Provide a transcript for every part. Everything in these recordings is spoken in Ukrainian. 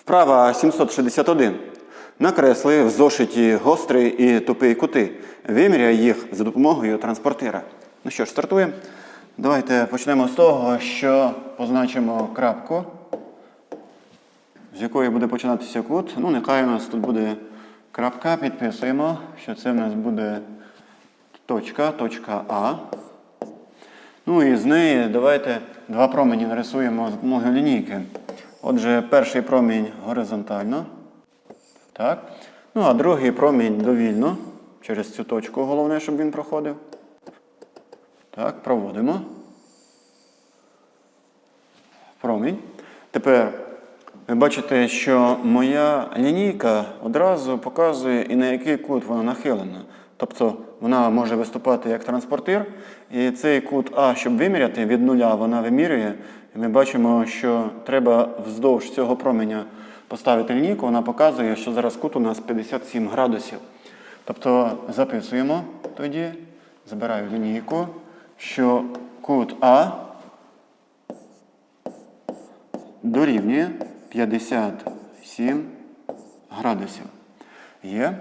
Вправа 761. Накресли в зошиті гострий і тупий кути. Виміряй їх за допомогою транспортира. Ну що ж, стартуємо. Давайте почнемо з того, що позначимо крапку, з якої буде починатися кут. Ну, нехай у нас тут буде крапка. Підписуємо, що це в нас буде точка, точка А. Ну і з неї давайте два промені нарисуємо з допомогою лінійки. Отже, перший промінь горизонтально. Так. Ну, а другий промінь довільно. Через цю точку головне, щоб він проходив. Так, проводимо. Промінь. Тепер ви бачите, що моя лінійка одразу показує і на який кут вона нахилена. Тобто вона може виступати як транспортир, і цей кут А, щоб виміряти, від нуля вона вимірює. І ми бачимо, що треба вздовж цього променя поставити лінійку, вона показує, що зараз кут у нас 57 градусів. Тобто записуємо тоді, забираю лінійку, що кут А дорівнює 57 градусів. Є.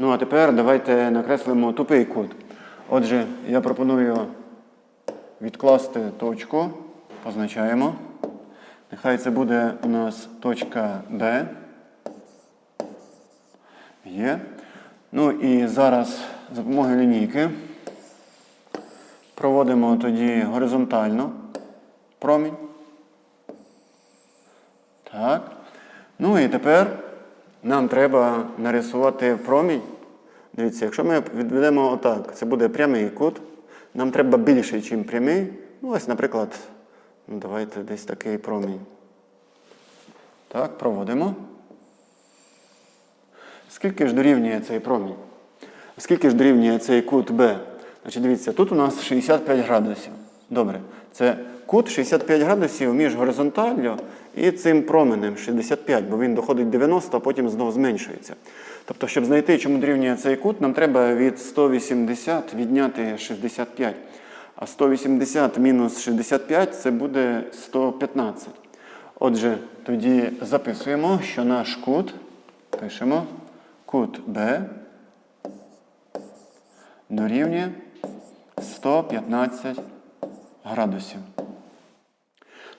Ну, а тепер давайте накреслимо тупий кут. Отже, я пропоную відкласти точку, позначаємо. Нехай це буде у нас точка Б. Є. Ну і зараз за допомогою лінійки проводимо тоді горизонтально промінь. Так. Ну і тепер нам треба нарисувати промінь. Дивіться, якщо ми відведемо отак, це буде прямий кут. Нам треба більший, ніж прямий. Ну, ось, наприклад, ну, давайте десь такий промінь. Так, проводимо. Скільки ж дорівнює цей промінь? Скільки ж дорівнює цей кут Б? Значить, дивіться, тут у нас 65 градусів. Добре. Це кут 65 градусів між горизонталлю і цим променем 65, бо він доходить 90, а потім знову зменшується. Тобто, щоб знайти, чому дорівнює цей кут, нам треба від 180 відняти 65. А 180 мінус 65 це буде 115. Отже, тоді записуємо, що наш кут, пишемо, кут Б дорівнює 115 градусів.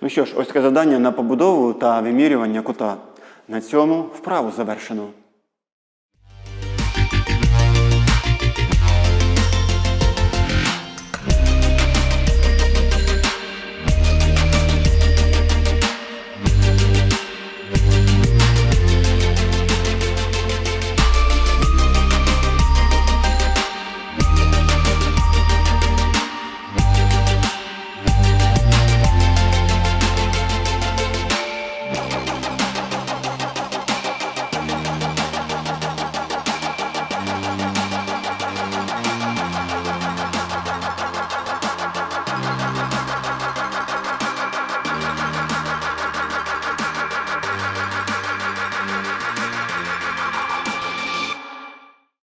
Ну що ж, ось таке завдання на побудову та вимірювання кута. На цьому вправу завершено.